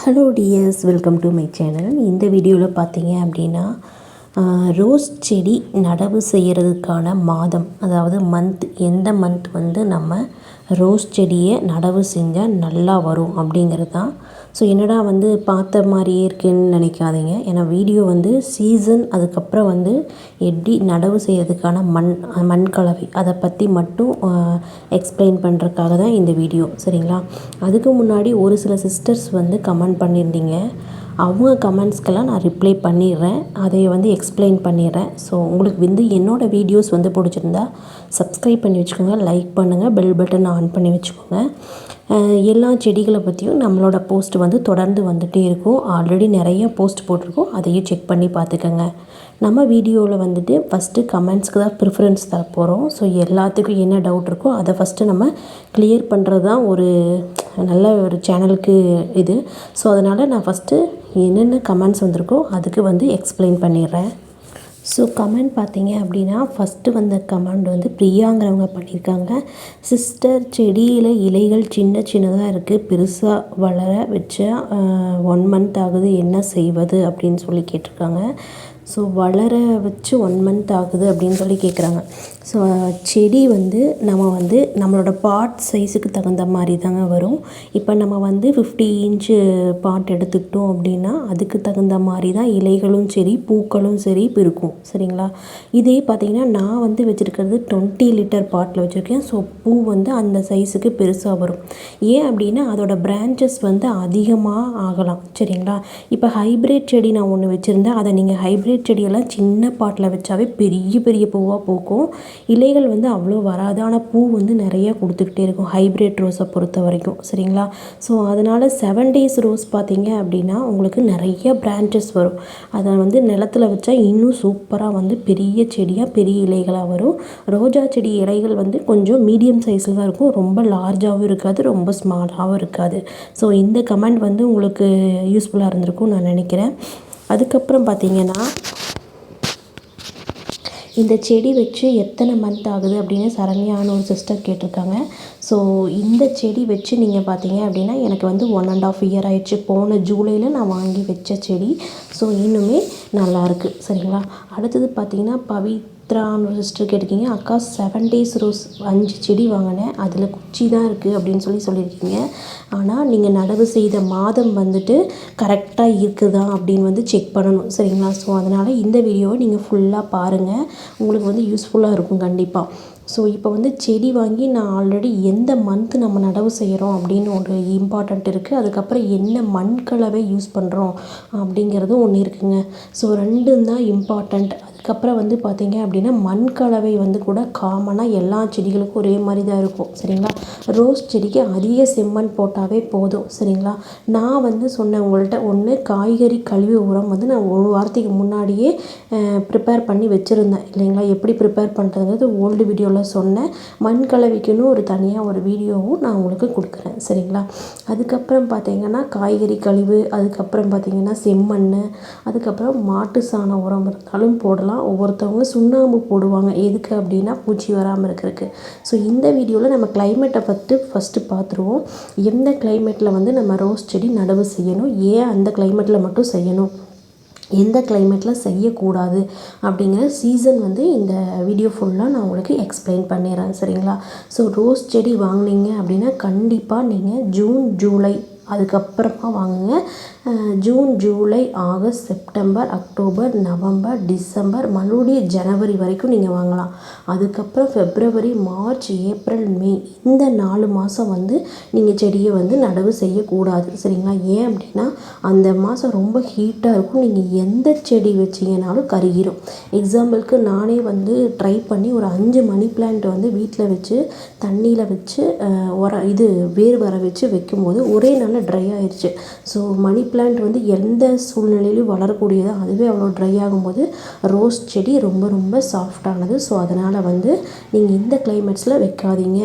Hello dears welcome to my channel இந்த வீடியோவில் பார்த்தீங்க அப்படின்னா ரோஸ் செடி நடவு செய்கிறதுக்கான மாதம் அதாவது மந்த் எந்த மந்த் வந்து நம்ம ரோஸ் செடியை நடவு செஞ்சால் நல்லா வரும் அப்படிங்கிறது தான் ஸோ என்னடா வந்து பார்த்த மாதிரியே இருக்குன்னு நினைக்காதீங்க. ஏன்னா வீடியோ வந்து சீசன் அதுக்கப்புறம் வந்து எப்படி நடவு செய்கிறதுக்கான மண் மண் கலவை அதை பற்றி மட்டும் எக்ஸ்பிளைன் பண்ணுறதுக்காக தான் இந்த வீடியோ சரிங்களா? அதுக்கு முன்னாடி ஒரு சில சிஸ்டர்ஸ் வந்து கமெண்ட் பண்ணியிருந்தீங்க. அவங்க கமெண்ட்ஸ்க்கெல்லாம் நான் ரிப்ளை பண்ணிடுறேன். அதை வந்து எக்ஸ்பிளைன் பண்ணிடுறேன். ஸோ உங்களுக்கு வந்து என்னோடய வீடியோஸ் வந்து பிடிச்சிருந்தா சப்ஸ்கிரைப் பண்ணி வச்சுக்கோங்க லைக் பண்ணுங்கள் பெல் பட்டன் ஆன் பண்ணி வச்சுக்கோங்க. எல்லா செடிகளை பற்றியும் நம்மளோட போஸ்ட் வந்து தொடர்ந்து வந்துகிட்டே இருக்கும். ஆல்ரெடி நிறைய போஸ்ட் போட்டிருக்கோம். அதையும் செக் பண்ணி பார்த்துக்கோங்க. நம்ம வீடியோவில் வந்துட்டு ஃபஸ்ட்டு கமெண்ட்ஸ்க்கு தான் ப்ரிஃபரன்ஸ் தர போகிறோம் ஸோ எல்லாத்துக்கும் என்ன டவுட் இருக்கோ அதை ஃபஸ்ட்டு நம்ம கிளியர் பண்ணுறது தான் ஒரு நல்ல ஒரு சேனலுக்கு இது. ஸோ அதனால் நான் ஃபஸ்ட்டு என்னென்ன கமெண்ட்ஸ் வந்திருக்கோ அதுக்கு வந்து எக்ஸ்பிளைன் பண்ணிடுறேன். ஸோ கமெண்ட் பார்த்தீங்க அப்படின்னா ஃபஸ்ட்டு வந்த கமெண்ட் வந்து பிரியாங்கிறவங்க பண்ணியிருக்காங்க. சிஸ்டர் செடியில் இலைகள் சின்ன சின்னதாக இருக்குது பெருசாக வளர வச்ச ஒன் மந்த் ஆகுது என்ன செய்வது அப்படின்னு சொல்லி கேட்டிருக்காங்க. ஸோ வளர வச்சு ஒன் மந்த் ஆகுது அப்படின்னு சொல்லி கேட்குறாங்க ஸோ செடி வந்து நம்ம வந்து நம்மளோட பாட் சைஸுக்கு தகுந்த மாதிரி தாங்க வரும். இப்போ நம்ம வந்து ஃபிஃப்டி இன்ச்சு பாட் எடுத்துக்கிட்டோம் அப்படின்னா அதுக்கு தகுந்த மாதிரி தான் இலைகளும் சரி பூக்களும் சரி இருக்கும் சரிங்களா? இதே பார்த்திங்கன்னா நான் வந்து வச்சுருக்கிறது டுவெண்ட்டி லிட்டர் பாட்டில் வச்சுருக்கேன். ஸோ பூ வந்து அந்த சைஸுக்கு பெருசாக வரும். ஏன் அப்படின்னா அதோட பிரான்ச்சஸ் வந்து அதிகமாக ஆகலாம். சரிங்களா? இப்போ ஹைப்ரிட் செடி நான் ஒன்று வச்சுருந்தேன். அதை நீங்கள் ஹைப்ரிட் செடியெல்லாம் சின்ன பாட்டில் வச்சாவே பெரிய பெரிய பூவாக பூக்கும். இலைகள் வந்து அவ்வளோ வராது. ஆனால் பூ வந்து நிறையா கொடுத்துக்கிட்டே இருக்கும். ஹைப்ரிட் ரோஸை பொறுத்த வரைக்கும். சரிங்களா? ஸோ அதனால் செவன் டேஸ் ரோஸ் பார்த்தீங்க அப்படின்னா உங்களுக்கு நிறைய பிரான்ச்சஸ் வரும். அதை வந்து நிலத்தில் வச்சா இன்னும் சூப்பராக வந்து பெரிய செடியாக பெரிய இலைகளாக வரும். ரோஜா செடி இலைகள் வந்து கொஞ்சம் மீடியம் சைஸில் தான் இருக்கும். ரொம்ப லார்ஜாகவும் இருக்காது ரொம்ப ஸ்மாலாகவும் இருக்காது. ஸோ இந்த கமெண்ட் வந்து உங்களுக்கு யூஸ்ஃபுல்லாக இருந்திருக்கும் நான் நினைக்கிறேன். அதுக்கப்புறம் பார்த்தீங்கன்னா இந்த செடி வச்சு எத்தனை மந்த் ஆகுது அப்படின்னு சரண்யான்னு ஒரு சிஸ்டர் கேட்டிருக்காங்க. ஸோ இந்த செடி வச்சு நீங்கள் பார்த்தீங்க அப்படின்னா எனக்கு வந்து ஒன் அண்ட் ஆஃப் இயர் ஆயிடுச்சு. போன ஜூலையில் நான் வாங்கி வச்ச செடி. ஸோ இன்னுமே நல்லாயிருக்கு சரிங்களா? அடுத்தது பார்த்தீங்கன்னா பவி சித்ரான்னு ஒரு சிஸ்டர் கேட்டிருக்கீங்க. அக்கா செவன் டேஸ் ரோஸ் அஞ்சு செடி வாங்கினேன். அதில் குச்சி தான் இருக்குது அப்படின்னு சொல்லி சொல்லியிருக்கீங்க. ஆனால் நீங்கள் நடவு செய்த மாதம் வந்துட்டு கரெக்டாக இருக்குதா அப்படின்னு வந்து செக் பண்ணணும். சரிங்களா? ஸோ அதனால் இந்த வீடியோவை நீங்கள் ஃபுல்லாக பாருங்கள் உங்களுக்கு வந்து யூஸ்ஃபுல்லாக இருக்கும் கண்டிப்பாக ஸோ இப்போ வந்து செடி வாங்கி நான் ஆல்ரெடி எந்த மந்த்து நம்ம நடவு செய்கிறோம் அப்படின்னு ஒரு இம்பார்ட்டண்ட் இருக்குது அதுக்கப்புறம் என்ன மண் கலவை யூஸ் பண்ணுறோம் அப்படிங்கிறதும் ஒன்று இருக்குங்க. ஸோ ரெண்டும் தான் இம்பார்ட்டண்ட் அதுக்கப்புறம் வந்து பார்த்திங்க அப்படின்னா மண் கலவை வந்து கூட காமனாக எல்லா செடிகளுக்கும் ஒரே மாதிரி தான் இருக்கும். சரிங்களா? ரோஸ் செடிக்கு அதிக செம்மண் போட்டாவே போதும். சரிங்களா? நான் வந்து சொன்னேன் உங்கள்கிட்ட ஒன்று காய்கறி கழிவு உரம் வந்து நான் ஒரு வாரத்துக்கு முன்னாடியே ப்ரிப்பேர் பண்ணி வச்சுருந்தேன். இல்லைங்களா? எப்படி ப்ரிப்பேர் பண்ணுறதுங்கிறது ஓல்டு வீடியோவில் சொன்னேன். மண் கலவைக்குன்னு ஒரு தனியாக ஒரு வீடியோவும் நான் உங்களுக்கு கொடுக்குறேன். சரிங்களா? அதுக்கப்புறம் பார்த்திங்கன்னா காய்கறி கழிவு அதுக்கப்புறம் பார்த்திங்கன்னா செம்மண் அதுக்கப்புறம் மாட்டு சாண உரம் இருந்தாலும் போடலாம். ஒவ்வொருத்தவங்க சுண்ணாம்பு போடுவாங்க. எதுக்கு அப்படின்னா பூச்சி வராமல் இருக்கிறதுக்கு. ஸோ இந்த வீடியோவில் நம்ம கிளைமேட்டை பற்றி ஃபஸ்ட்டு பார்த்துருவோம் எந்த கிளைமேட்டில் வந்து நம்ம ரோஸ் செடி நடவு செய்யணும்? ஏன் அந்த கிளைமேட்டில் மட்டும் செய்யணும்? எந்த கிளைமேட்டில் செய்யக்கூடாது? அப்படிங்கிற சீசன் வந்து இந்த வீடியோ ஃபுல்லாக நான் உங்களுக்கு எக்ஸ்பிளைன் பண்ணிடுறேன். சரிங்களா? ஸோ ரோஸ் செடி வாங்கினீங்க அப்படின்னா கண்டிப்பாக நீங்கள் ஜூன் ஜூலை அதுக்கப்புறமா வாங்குங்க. June July August September October November December மறுபடியும் ஜனவரி வரைக்கும் நீங்கள் வாங்கலாம். அதுக்கப்புறம் ஃபெப்ரவரி மார்ச் ஏப்ரல் மே இந்த நாலு மாதம் வந்து நீங்கள் செடியை வந்து நடவு செய்யக்கூடாது. சரிங்களா? ஏன் அப்படின்னா அந்த மாதம் ரொம்ப ஹீட்டாக இருக்கும். நீங்கள் எந்த செடி வச்சிங்கனாலும் கருகிரும். எக்ஸாம்பிளுக்கு நானே வந்து ட்ரை பண்ணி ஒரு அஞ்சு மணி பிளான்ட் வந்து வீட்டில் வச்சு தண்ணியில் வச்சு உர இது வேர் வர வச்சு வைக்கும்போது ஒரே நாளில் ட்ரை ஆயிடுச்சு ஸோ மணி பிளான்ட் வந்து எந்த சூழ்நிலையிலும் வளரக்கூடியதோ? அதுவே அவ்வளோ ட்ரை ஆகும்போது ரோஸ் செடி ரொம்ப ரொம்ப சாஃப்டானது ஸோ அதனால் வந்து நீங்கள் இந்த கிளைமேட்ஸில் வைக்காதீங்க.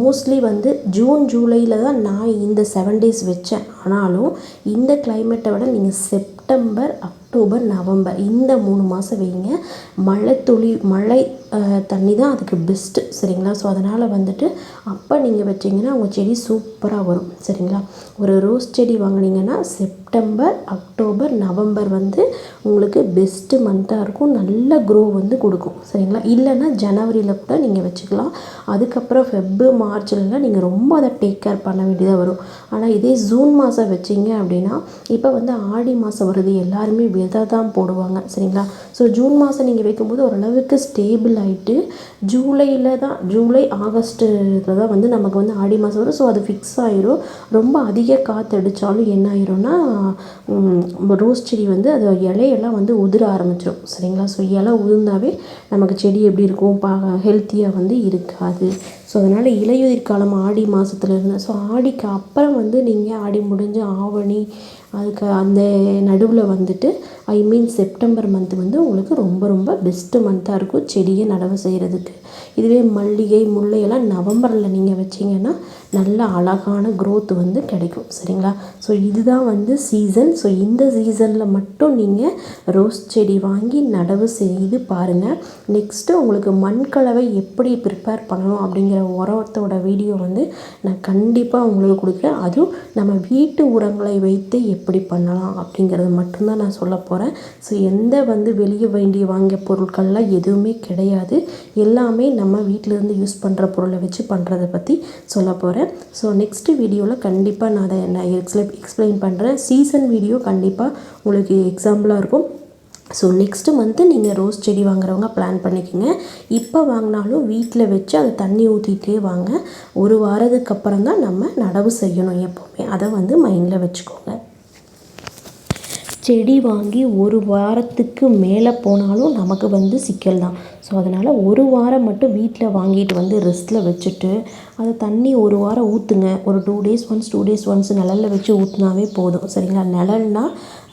மோஸ்ட்லி வந்து ஜூன் ஜூலையில் தான் நான் இந்த செவன் டேஸ் வச்சேன். ஆனாலும் இந்த கிளைமேட்டை விட நீங்கள் செப்டம்பர் அக்டோபர் நவம்பர் இந்த மூணு மாதம் வைங்க. மழை துளி மழை தண்ணி தான் அதுக்கு பெஸ்ட்டு சரிங்களா? ஸோ அதனால் வந்துட்டு அப்போ நீங்கள் வச்சிங்கன்னா உங்கள் செடி சூப்பராக வரும் சரிங்களா? ஒரு ரோஸ் செடி வாங்குனீங்கன்னா செப்டம்பர் அக்டோபர் நவம்பர் வந்து உங்களுக்கு பெஸ்ட்டு மந்த்தாக இருக்கும். நல்ல க்ரோ வந்து கொடுக்கும். சரிங்களா? இல்லைன்னா ஜனவரியில் கூட நீங்கள் வச்சுக்கலாம். அதுக்கப்புறம் ஃபெப்ரு மார்ச்லலாம் நீங்கள் ரொம்ப அதை டேக் கேர் பண்ண வேண்டியதாக வரும். ஆனால் இதே ஜூன் மாதம் வச்சிங்க அப்படின்னா இப்போ வந்து ஆடி மாதம் வருது. எல்லாருமே விதை தான் போடுவாங்க. சரிங்களா? ஸோ ஜூன் மாதம் நீங்கள் வைக்கும்போது ஓரளவுக்கு ஸ்டேபிள் ஆகிட்டு ஜூலையில் தான் ஜூலை ஆகஸ்ட்டில் தான் வந்து நமக்கு வந்து ஆடி மாதம் வரும். ஸோ அது ஃபிக்ஸ் ஆகிரும் ரொம்ப அதிக காற்றடிச்சாலும் என்ன ஆயிரும்னா ரோஸ் செடி வந்து அது இலையெல்லாம் வந்து உதிர ஆரம்பிச்சிடும் சரிங்களா? ஸோ இலை உதிர்ந்தாவே நமக்கு செடி எப்படி இருக்கும்? பா ஹெல்த்தியாக வந்து இருக்காது. ஸோ அதனால் இலையுதிர் காலம் ஆடி மாதத்துல இருந்து ஸோ ஆடிக்கு அப்புறம் வந்து நீங்கள் ஆடி முடிஞ்சு ஆவணி அதுக்கு அந்த நடுவில் வந்துட்டு ஐ மீன் செப்டம்பர் மந்த் வந்து உங்களுக்கு ரொம்ப ரொம்ப பெஸ்ட்டு மந்த்தாக இருக்கும் செடியை நடவு செய்கிறதுக்கு இதுவே மல்லிகை முல்லையெல்லாம் நவம்பரில் நீங்கள் வச்சிங்கன்னா நல்ல அழகான க்ரோத் வந்து கிடைக்கும் சரிங்களா? ஸோ இதுதான் வந்து சீசன் ஸோ இந்த சீசனில் மட்டும் நீங்கள் ரோஸ் செடி வாங்கி நடவு செய்து பாருங்கள் நெக்ஸ்ட்டு உங்களுக்கு மண்கலவை எப்படி ப்ரிப்பேர் பண்ணணும் அப்படிங்கிற உரத்தோட வீடியோ வந்து நான் கண்டிப்பாக உங்களுக்கு கொடுக்குறேன். அதுவும் நம்ம வீட்டு உரங்களை வைத்து எப்படி பண்ணலாம் அப்படிங்கிறது மட்டும்தான் நான் சொல்ல போகிறேன் போகிறேன் ஸோ எந்த வந்து வெளியே வேண்டிய வாங்கிய பொருட்கள்லாம் எதுவுமே கிடையாது. எல்லாமே நம்ம வீட்டிலேருந்து யூஸ் பண்ணுற பொருளை வச்சு பண்ணுறதை பற்றி சொல்ல போகிறேன் ஸோ நெக்ஸ்ட்டு வீடியோவில் கண்டிப்பாக நான் அதை நான் எக்ஸ்பிளை எக்ஸ்பிளைன் பண்ணுறேன் சீசன் வீடியோ கண்டிப்பாக உங்களுக்கு எக்ஸாம்பிளாக இருக்கும். ஸோ நெக்ஸ்ட்டு மந்த்து நீங்கள் ரோஸ் செடி வாங்குறவங்க பிளான் பண்ணிக்கோங்க. இப்போ வாங்கினாலும் வீட்டில் வச்சு அதை தண்ணி ஊற்றிட்டே வாங்க. ஒரு வாரத்துக்கு அப்புறம் தான் நம்ம நடவு செய்யணும் எப்போவுமே. அதை வந்து மைண்டில் வச்சுக்கோங்க. செடி வாங்கி ஒரு வாரத்துக்கு மேலே போனாலும் நமக்கு வந்து சிக்கல் தான் ஸோ அதனால் ஒரு வாரம் மட்டும் வீட்டில் வாங்கிட்டு வந்து ரெஸ்ட்டில் வச்சுட்டு அதை தண்ணி ஒரு வாரம் ஊற்றுங்க ஒரு two days once two days once நிழலில் வச்சு ஊற்றினாவே போதும். சரிங்களா? நிழல்னா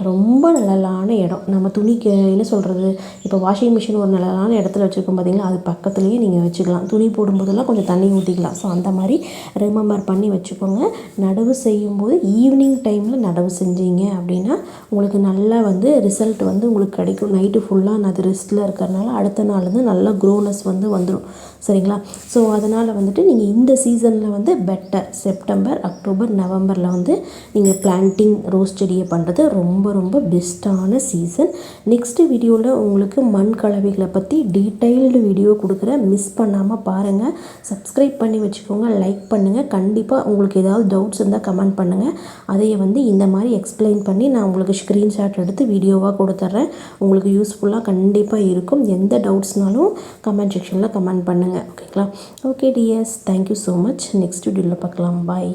ரொம்ப நிழலான இடம். நம்ம துணிக்கு என்ன சொல்கிறது இப்போ வாஷிங் மிஷின் ஒரு நிழலான இடத்துல வச்சுருக்கோம் பார்த்தீங்களா அது பக்கத்துலேயே நீங்கள் வச்சுக்கலாம். துணி போடும்போதெல்லாம் கொஞ்சம் தண்ணி ஊற்றிக்கலாம் ஸோ அந்த மாதிரி ரிமம்பர் பண்ணி வச்சுக்கோங்க. நடவு செய்யும்போது ஈவினிங் டைமில் நடவு செஞ்சீங்க அப்படின்னா உங்களுக்கு நல்லா வந்து ரிசல்ட் வந்து உங்களுக்கு கிடைக்கும். நைட்டு ஃபுல்லாக நான் அது ரெஸ்ட்டில் இருக்கிறனால அடுத்த நாள் வந்து நல்லா க்ரோனஸ் வந்து வந்துடும் சரிங்களா? ஸோ அதனால் வந்துட்டு நீங்கள் இந்த சீசனில் வந்து பெட்டர் செப்டம்பர் அக்டோபர் நவம்பரில் வந்து நீங்கள் பிளான்டிங் ரோஸ் செடியை பண்ணுறது ரொம்ப ரொம்ப பெஸ்ட்டான சீசன் நெக்ஸ்ட்டு வீடியோவில் உங்களுக்கு மண் கலவைகளை பற்றி டீட்டெயில்டு வீடியோ கொடுக்குறேன். மிஸ் பண்ணாமல் பாருங்கள் சப்ஸ்கிரைப் பண்ணி வச்சுக்கோங்க. லைக் பண்ணுங்கள் கண்டிப்பாக உங்களுக்கு ஏதாவது டவுட்ஸ் இருந்தால் கமெண்ட் பண்ணுங்கள் அதையே வந்து இந்த மாதிரி எக்ஸ்பிளைன் பண்ணி நான் உங்களுக்கு ஸ்க்ரீன்ஷாட் எடுத்து வீடியோவாக கொடுத்துட்றேன் உங்களுக்கு யூஸ்ஃபுல்லாக கண்டிப்பாக இருக்கும். எந்த டவுட்ஸ்னாலும் கமெண்ட் செக்ஷனில் கமெண்ட் பண்ணுங்கள் ஓகேங்களா okay DS thank you so much next வீடியோவில் பார்க்கலாம். பாய்